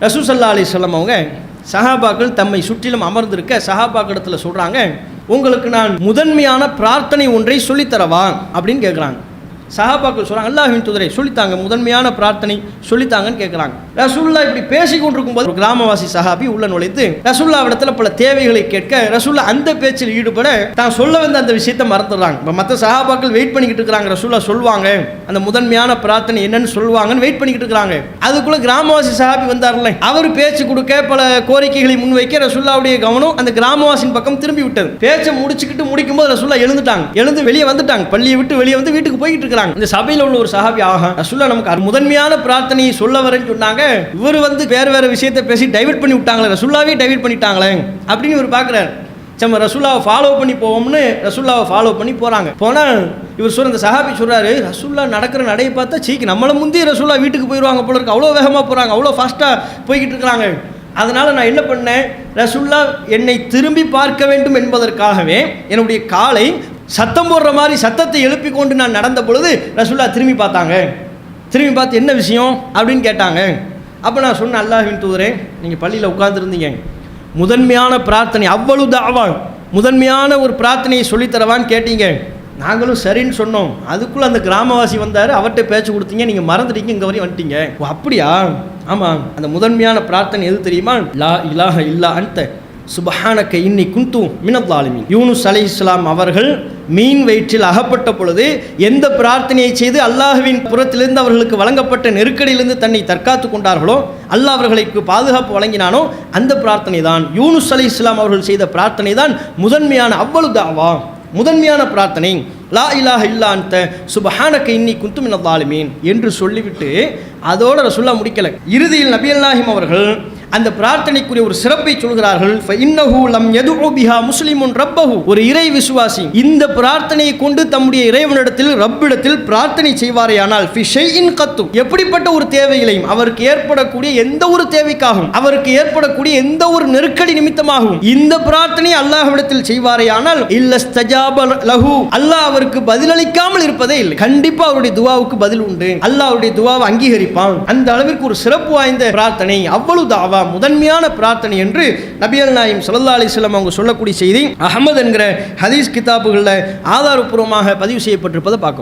ரசூசல்லா அலி சொல்லம் அவங்க சஹாபாக்கள் தம்மை சுற்றிலும் அமர்ந்திருக்க சஹாபாக்கிடத்தில் சொல்கிறாங்க உங்களுக்கு நான் முதன்மையான பிரார்த்தனை ஒன்றை சொல்லித்தரவா? அப்படின்னு கேட்குறாங்க சஹாபாக்கள் சொல்கிறாங்க அல்லாஹின் துதரை சொல்லித்தாங்க முதன்மையான பிரார்த்தனை சொல்லித்தாங்கன்னு கேட்குறாங்க ரசுல்லா இப்படி பேசி கொண்டிருக்கும் போது ஒரு கிராமவாசி சஹாபி உள்ள நுழைத்து ரசுல்லா இடத்துல பல தேவைகளை கேட்க ரசுல்லா அந்த பேச்சில் ஈடுபட தான் சொல்ல வந்த அந்த விஷயத்தை மறந்துடுறாங்க. இப்போ மற்ற சஹாபாக்கள் வெயிட் பண்ணிக்கிட்டு இருக்கிறாங்க ரசுல்லா சொல்லுவாங்க அந்த முதன்மையான பிரார்த்தனை என்னன்னு சொல்லுவாங்கன்னு வெயிட் பண்ணிக்கிட்டு இருக்கிறாங்க. அதுக்குள்ள கிராமவாசி சஹாபி வந்தார்ல அவர் பேச்சு கொடுக்க பல கோரிக்கைகளை முன்வைக்க ரசுல்லாவுடைய கவனம் அந்த கிராமவாசின் பக்கம் திரும்பி விட்டது. பேச்சை முடிச்சுக்கிட்டு முடிக்கும் போது ரசுல்லா எழுந்துட்டாங்க. எழுந்து வெளியே வந்துட்டாங்க. பள்ளியை விட்டு வெளியே வந்து வீட்டுக்கு போய்கிட்டு இருக்கிறாங்க. இந்த சபையில் உள்ள ஒரு சஹாபி ஆகா ரசூல்லா நமக்கு அது முதன்மையான பிரார்த்தனையை சொல்ல வரேன்னு சொன்னாங்க. இவர் வந்து வேறு வேறு விஷயத்தை பேசி டைவர்ட் பண்ணி விட்டாங்களே ரசூல்லாவே டைவர்ட் பண்ணிட்டாங்களே அப்படின்னு இவர் பார்க்குறாரு நம்ம ரசூல்லாவை ஃபாலோ பண்ணி போவோம்னு ரசூல்லாவை ஃபாலோ பண்ணி போகிறாங்க போனால் இவர் சொல்கிற இந்த சஹாபி சொல்கிறாரு ரசூல்லா நடக்கிற நடையை பார்த்தா சீக்கு நம்மளை முந்தி ரசூல்லா வீட்டுக்கு போயிடுவாங்க போல இருக்கு. அவ்வளோ வேகமாக போகிறாங்க அவ்வளோ ஃபாஸ்ட்டாக போய்கிட்டு இருக்கிறாங்க அதனால் நான் என்ன பண்ணேன்? ரசுல்லா என்னை திரும்பி பார்க்க வேண்டும் என்பதற்காகவே என்னுடைய காலை சத்தம் போடுற மாதிரி சத்தத்தை எழுப்பி கொண்டு நான் நடந்த பொழுது ரசுல்லா திரும்பி பார்த்தாங்க. திரும்பி பார்த்து என்ன விஷயம்? அப்படின்னு கேட்டாங்க. அப்போ நான் சொன்னேன் அல்லாஹின் தூதரே நீங்கள் பள்ளியில் உட்காந்துருந்தீங்க முதன்மையான பிரார்த்தனை அவ்வளவு தாவான் முதன்மையான ஒரு பிரார்த்தனையை சொல்லித்தரவான்னு கேட்டீங்க. நாங்களும் சரின்னு சொன்னோம். அதுக்குள்ளே அந்த கிராமவாசி வந்தார். அவர்கிட்ட பேச்சு கொடுத்தீங்க. நீங்கள் மறந்துட்டீங்க. இங்கே வரையும் வந்துட்டீங்க. ஓ அப்படியா? ஆமாம் அந்த முதன்மையான பிரார்த்தனை எது தெரியுமா? லா இலாக இல்லா அன்த சுபஹானக்க இன்னி குந்து மினத்தாலுமி யூனுஸ் அலை இஸ்லாம் அவர்கள் மீன் வயிற்றில் அகப்பட்ட பொழுது எந்த பிரார்த்தனையை செய்து அல்லாஹுவின் புறத்திலிருந்து அவர்களுக்கு வழங்கப்பட்ட நெருக்கடியிலிருந்து தன்னை தற்காத்து கொண்டார்களோ அல்லாஹ் அவர்களுக்கு பாதுகாப்பு வழங்கினானோ அந்த பிரார்த்தனை தான் யூனுஸ் அலை இஸ்லாம் அவர்கள் செய்த பிரார்த்தனை தான் முதன்மையான அவ்வளவு தாவா முதன்மையான பிரார்த்தனை. லா இலாஹ இல்லா அந்த சுபஹானக்க இன்னி குந்து மினத்தாலுமீன் என்று சொல்லிவிட்டு அதோட ரசுல்லா முடிக்கலை. இறுதியில் நபி அல்லாஹிம் அவர்கள் அந்த பிரார்த்தனைக்குரிய ஒரு சிறப்பை சொல்கிறார்கள். இன்னஹு லம் யதுஉ பிஹா முஸ்லிமுன் ரப்பஹு. ஒரு இறை விசுவாசி. இந்த பிரார்த்தனையை கொண்டு தம்முடைய இறைவனிடத்தில் ரப்பிடத்தில் பிரார்த்தனை செய்வாரேயானால் ஃபி இன் கத்து. எப்படிப்பட்ட ஒரு தேவைகளையும் அவருக்கு ஏற்படக்கூடிய எந்த ஒரு தேவைக்காகவும் அவருக்கு ஏற்படக்கூடிய எந்த ஒரு நெருக்கடி நிமித்தமாகவும் இந்த பிரார்த்தனை அல்லாஹ்விடத்தில் செய்வாரேயானால் இல்ல ஸ்தஜாப லஹு. அல்லாஹ் அவருக்கு பதிலளிக்காமல் இருப்பதே இல்லை. கண்டிப்பா அவருடைய துவாவுக்கு பதில் உண்டு. அல்லாஹ் அவருடைய துவாவை அங்கீகரிப்பான். அந்த அளவிற்கு ஒரு சிறப்பு வாய்ந்த பிரார்த்தனை. அவ்வளவு தாவா. முதன்மையான பிரார்த்தனை என்று நபியல் நாயம் சல்லா அலிஸ்லாம் அவங்க சொல்லக்கூடிய செய்தி. அகமது என்கிற ஹதீஸ் கிதாபுகளில் ஆதாரப்பூர்வமாக பதிவு செய்யப்பட்டிருப்பதை பார்க்கும்